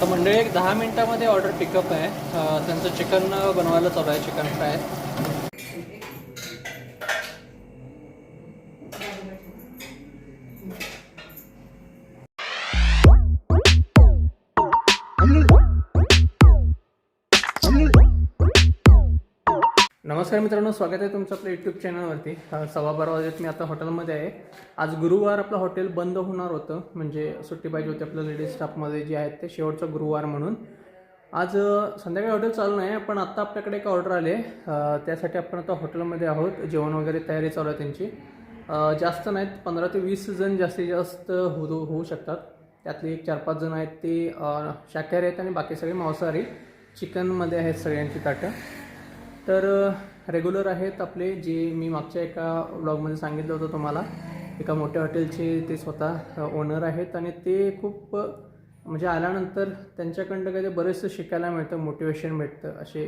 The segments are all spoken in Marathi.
तर मंडळी एक दहा मिनिटामध्ये ऑर्डर पिकअप आहे. त्यांचं चिकन बनवायला चालू आहे चिकन फ्राय नमस्कार मित्रांनो स्वागत आहे तुमचं आपल्या यूट्यूब चॅनलवरती सव्वा बारा वाजत मी आता हॉटेलमध्ये आहे. आज गुरुवार आपलं हॉटेल बंद होणार होतं. म्हणजे सुट्टी पाहिजे होती आपल्या लेडीज स्टाफमध्ये जे आहेत ते शेवटचं गुरुवार म्हणून. आज संध्याकाळी हॉटेल चालू नाही पण आत्ता आपल्याकडे एक ऑर्डर आले त्यासाठी आपण आता हॉटेलमध्ये आहोत. जेवण वगैरे तयारी चालू आहे त्यांची. जास्त नाहीत पंधरा ते वीस जण जास्तीत जास्त होऊ होऊ शकतात. त्यातले एक चार पाच जण आहेत ते शाकाहारी आहेत आणि बाकी सगळे मांसाहारी. चिकनमध्ये आहेत सगळ्यांची ताटं. तर रेग्युलर आहेत आपले जे मी मागच्या एका ब्लॉगमध्ये सांगितलं होतं तुम्हाला. एका मोठ्या हॉटेलचे ते स्वतः ओनर आहेत आणि ते खूप म्हणजे आल्यानंतर त्यांच्याकडनं काही ते बरेचसं शिकायला मिळतं मोटिवेशन भेटतं असे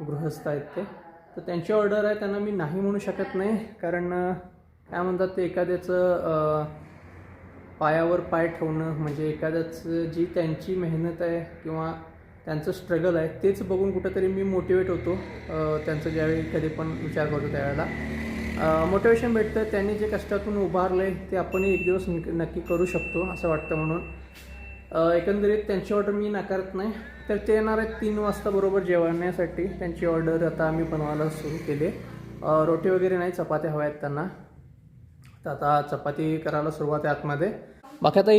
गृहस्थ आहेत ते. तर त्यांची ऑर्डर आहे त्यांना मी नाही म्हणू शकत नाही. कारण काय म्हणतात ते एखाद्याचं पायावर पाय ठेवणं म्हणजे एखाद्याचं जी त्यांची मेहनत आहे किंवा त्यांचं स्ट्रगल आहे. तेच बघून कुठंतरी मी मोटिवेट होतो त्यांचं ज्यावेळी कधी पण विचार करतो त्यावेळेला. मोटिवेशन भेटतं त्यांनी जे कष्टातून उभारलं आहे ते आपणही एक दिवस नक्की नक्की करू शकतो असं वाटतं म्हणून. एकंदरीत त्यांची ऑर्डर मी नाकारत नाही. तर ते येणार आहेत तीन वाजता बरोबर जेवण्यासाठी. त्यांची ऑर्डर आता आम्ही बनवायला सुरू केली. रोटी वगैरे नाही चपात्या हव्या आहेत त्यांना. तर आता चपाती करायला सुरुवात आहे आतमध्ये. बाकी आता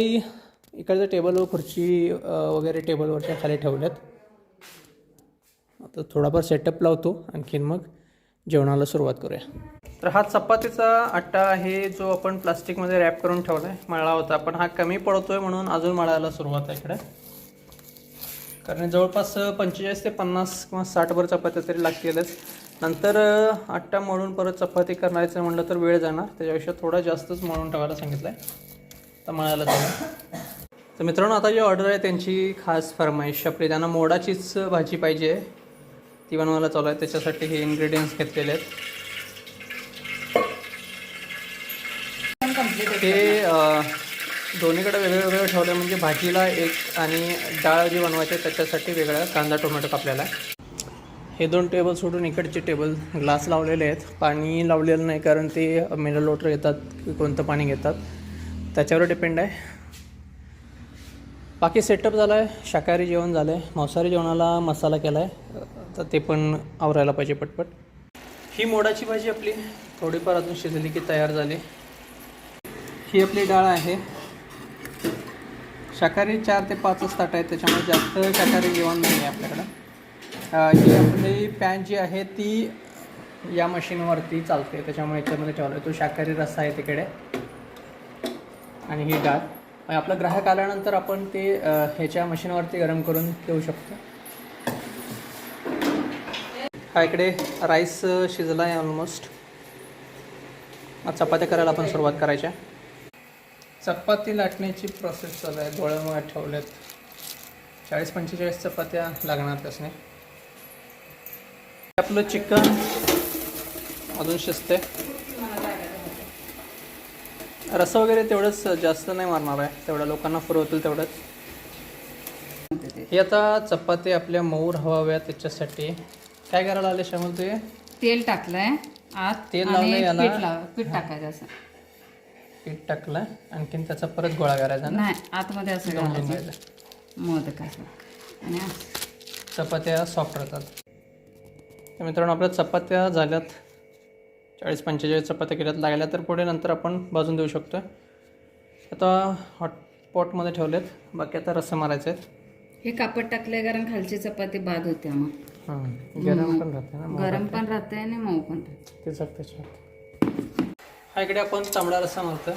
इकडचं टेबल व खुर्ची वगैरे टेबलवरच्या खाली ठेवल्यात. आता थोडाफार सेटअप लावतो आणखीन मग जेवणाला सुरुवात करूया. तर हा चपातीचा आट्टा आहे जो आपण प्लास्टिकमध्ये रॅप करून ठेवला आहे मळला होता पण हा कमी पडतोय म्हणून अजून मळायला सुरुवात आहे इकडे. कारण जवळपास पंचेचाळीस ते पन्नास किंवा साठभर चपात्या तरी लागतीलच. नंतर आट्टा मळून परत चपाती करायचं म्हणलं तर वेळ जाणार. त्याच्यापेक्षा थोडा जास्तच मळून ठेवायला सांगितलं आहे तर मळायला जाणार तर मित्रांनो आता जी ऑर्डर आहे त्यांची खास फरमाईश. आपली त्यांना मोडाचीच भाजी पाहिजे. ती बनवायला चालू आहे. त्याच्यासाठी हे इन्ग्रेडियंट्स घेतलेले आहेत. ते दोन्हीकडे वेगळे वेगळे ठेवले म्हणजे भाजीला एक आणि डाळ जी बनवायची आहे त्याच्यासाठी वेगळा कांदा टोमॅटो कापलेला आहे. हे दोन टेबल सोडून इकडचे टेबल ग्लास लावलेले आहेत. पाणी लावलेलं नाही कारण ते मिनरल वॉटर घेतात की कोणतं पाणी घेतात. त्याच्यावर डिपेंड आहे. बाकी सेटअप झाला आहे शाकाहारी जेवण झालं आहे मांसाहारी जेवणाला मसाला केला आहे तर ते पण आवरायला पाहिजे पटपट. ही मोडाची भाजी आपली. थोडीफार अजून शिजली की तयार झाली. ही आपली डाळ आहे. शाकाहारी चार ते पाचच ताट आहेत त्याच्यामुळे जास्त शाकाहारी जेवण नाही आहे आपल्याकडं. ही आपली पॅन जी आहे ती या मशीनवरती चालते. त्याच्यामुळे याच्यामध्ये ठेवलं आहे तो शाकाहारी रस्सा आहे तिकडे. आणि ही डाळ. आपला ग्राहक आल्यानंतर आपण ते ह्याच्या मशीनवरती गरम करून ठेवू शकतो. हा इकडे राईस शिजला आहे ऑलमोस्ट चपात्या करायला आपण सुरुवात करायच्या. चपाती लाटण्याची प्रोसेस चालू आहे. गोळ्यामुळे ठेवल्यात चाळीस पंचेचाळीस चपात्या लागणार त्यासने. आपलं चिकन अजून शिजते रस्सा वगैरे तेवढंच जास्त नाही मारणार आहे. तेवढ्या लोकांना पुरवतील तेवढंच. हे आता चपाती आपल्या मऊ हवाव्या त्याच्यासाठी. काय करायला आले श्यामल ते तेल टाकलंय. आत तेल याला? पीठ टाकायचं असं. पीठ टाकलं आणखीन त्याचा परत गोळा करायचा नाही आतमध्ये असं घालायचं. मोदक असं आणि. चपात्या सॉफ्ट राहतात. तर मित्रांनो आपल्या चपात्या झाल्यात. चाळीस पंचेचाळीस चपात्या केल्यात लागल्या तर पुढे नंतर आपण भाजून देऊ शकतो आता हॉट पॉटमध्ये ठेवलेत. बाकी आता रस्सा मारायचे आहेत हे कापड टाकलंय कारण खालची चपाती बाद होते मग हां गरम पण राहते ना गरम पण राहते. आणि मऊ पण राहते. ते सग त्याच्यात हा इकडे आपण तांबडा रस्सा मारतो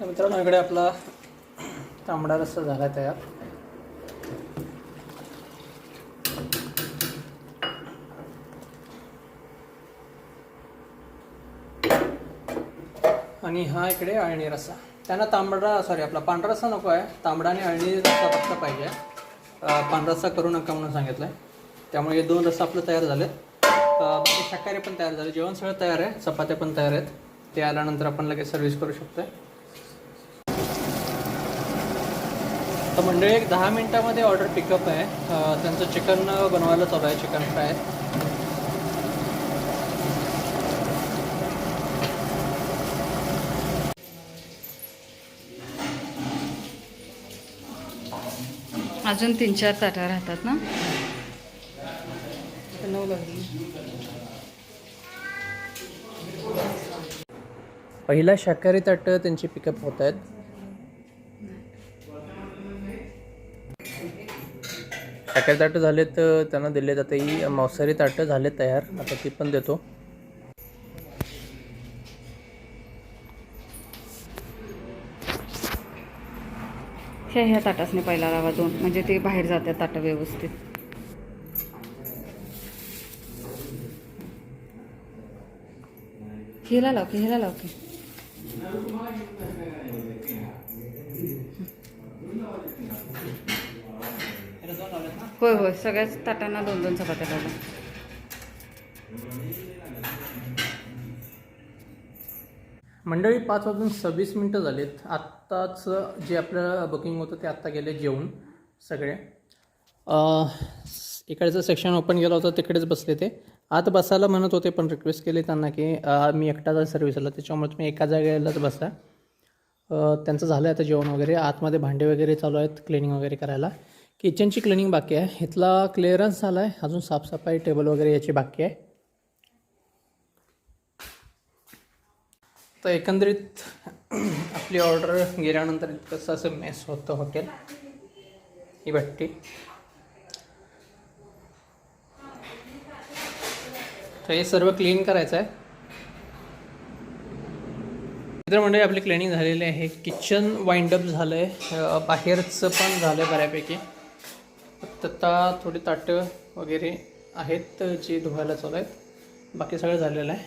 तर मित्रांनो इकडे आपला तांबडा रस्सा झाला तयार. आणि हा इकडे अळणी रस्सा. त्यांना तांबडा सॉरी आपला पांढरा रस्सा नको आहे. तांबडा आणि अळणी रस्सा फक्त पाहिजे. पांढरा रस्सा करू नका म्हणून सांगितलं आहे त्यामुळे हे दोन रस्सा आपलं तयार झालेत. अं, बाकी शाकाहारी पण तयार झाले. जेवण सगळं तयार आहे. चपात्या पण तयार आहेत. ते आल्यानंतर आपण लगेच सर्व्हिस करू शकतो तर मंडळी एक दहा मिनिटामध्ये ऑर्डर पिकअप आहे. त्यांचं चिकन बनवायला चालू आहे चिकन फ्राय अजून तीन चार ताटा राहतात ना? नऊ पहिला शाकाहारी ताट त्यांची पिकअप होत आहेत. शाकाहारी ताटं झाले तर त्यांना दिले जाते. ही मांसाहारी ताटं झाले तयार. आता ती पण देतो. ह्या ह्या ताटासने पहिला लावा दोन. म्हणजे ते बाहेर जातात ताटं व्यवस्थित. हिला लाव की हिला लाव की. होय होय. सगळ्याच ताटांना दोन दोन चपात्या लावल्या. मंडळी पाच वाजून सव्वीस मिनटं झालीत. आत्ताच जे आपलं बुकिंग होतं ते आत्ता गेले जेवून सगळे. इकडचं सेक्शन ओपन केलं होतं तिकडेच बसले ते. आत बसायला म्हणत होते पण रिक्वेस्ट केली त्यांना की मी एकटाच आहे सर्व्हिसला त्याच्यामुळे तुम्ही एका जागेलाच बसा. त्यांचं झालं आहे आता जेवण वगैरे. आतमध्ये भांडे वगैरे चालू आहेत क्लिनिंग वगैरे करायला. किचनची क्लिनिंग बाकी आहे. इथला क्लिअरन्स झाला आहे अजून साफसफाई टेबल वगैरे याची बाकी आहे. तर एकंदरीत आपली ऑर्डर गेल्यानंतर इतकंसं असं मेस होतं हॉटेल ही भट्टी. तर हे सर्व क्लीन करायचं आहे. मित्र मंडळी आपली क्लिनिंग झालेली आहे. किचन वाइंडअप झालं आहे बाहेरचं पण झालं आहे बऱ्यापैकी. आता थोडी ताटं वगैरे आहेत जी धुवायला चालू आहेत. बाकी सगळं झालेलं आहे.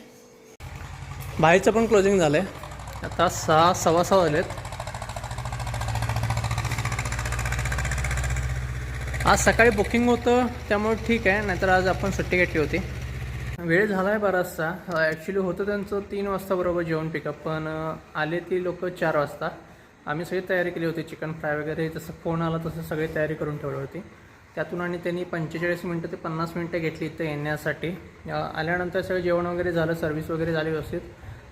बाहेरचं पण क्लोजिंग झालं आहे आता सहा सव्वा सहा वाजलेत. आज सकाळी बुकिंग होतं त्यामुळे ठीक आहे. नाहीतर आज आपण सुट्टी घेतली होती. वेळ झाला आहे बराचसा. ॲक्च्युली होतं त्यांचं तीन वाजता बरोबर जेवण पिकअप पण आले ती लोक चार वाजता. आम्ही सगळी तयारी केली होती चिकन फ्राय वगैरे जसं फोन आला तसं सगळी तयारी करून ठेवली होती. त्यातून आणि त्यांनी पंचेचाळीस मिनटं ते पन्नास मिनटं घेतली इथं येण्यासाठी. आल्यानंतर सगळं जेवण वगैरे झालं सर्व्हिस वगैरे झाली व्यवस्थित.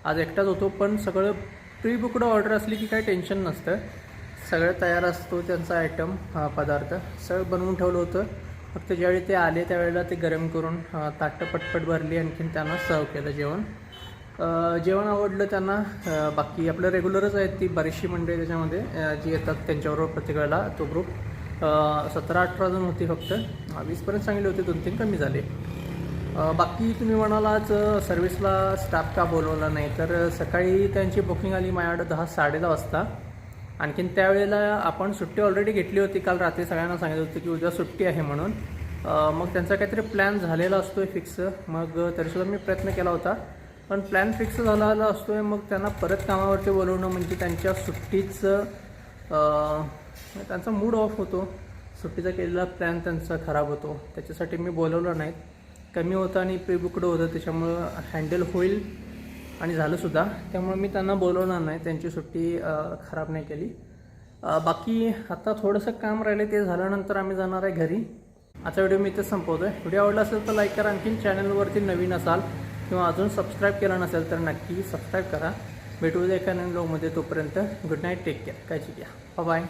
आज एकटाच होतो पण सगळं प्री बुकड ऑर्डर असली की काही टेन्शन नसतं. सगळं तयार असतो त्यांचा आयटम पदार्थ. सगळं बनवून ठेवलं होतं. फक्त ज्यावेळी ते आले त्यावेळेला ते गरम करून ताटं पटपट भरली आणखीन त्यांना सर्व केलं जेवण. जेवण आवडलं त्यांना. बाकी आपलं रेग्युलरच आहेत ती बरीचशी मंडळी त्याच्यामध्ये जी येतात त्यांच्याबरोबर प्रत्येक वेळेला तो ग्रुप सतरा अठरा जण होती फक्त. वीसपर्यंत सांगितले होते दोन तीन कमी झाले. बाकी तुम्ही म्हणालाच सर्व्हिसला स्टाफ का बोलवला नाही तर सकाळी त्यांची बुकिंग आली माझ्याकडे दहा साडे दहा वाजता. आणखीन त्यावेळेला आपण सुट्टी ऑलरेडी घेतली होती काल रात्री सगळ्यांना सांगितलं होतं की उद्या सुट्टी आहे म्हणून. मग त्यांचा काहीतरी प्लॅन झालेला असतो आहे फिक्स मग तरीसुद्धा मी प्रयत्न केला होता. पण प्लॅन फिक्स झालेला असतो आहे मग त्यांना परत कामावरती बोलवणं म्हणजे त्यांच्या सुट्टीचं त्यांचा मूड ऑफ होतो. सुट्टीचा केलेला प्लॅन त्यांचा खराब होतो. त्याच्यासाठी मी बोलवलं नाहीत कमी होतं आणि प्रीबुकडं होतं. त्याच्यामुळं हँडल होईल आणि झालंसुद्धा त्यामुळे मी त्यांना बोलवणार नाही. त्यांची सुट्टी खराब नाही केली. बाकी आता थोडंसं काम राहिलं ते झाल्यानंतर आम्ही जाणार आहे घरी. आजचा व्हिडिओ मी इथेच संपवतो आहे व्हिडिओ आवडला असेल तर लाईक करा. आणखीन चॅनलवरती नवीन असाल किंवा अजून सबस्क्राईब केला नसेल तर नक्की सबस्क्राईब करा. भेटू द्या एका नवीन लोकमध्ये तोपर्यंत गुड नाईट टेक केअर काळजी घ्या. बाय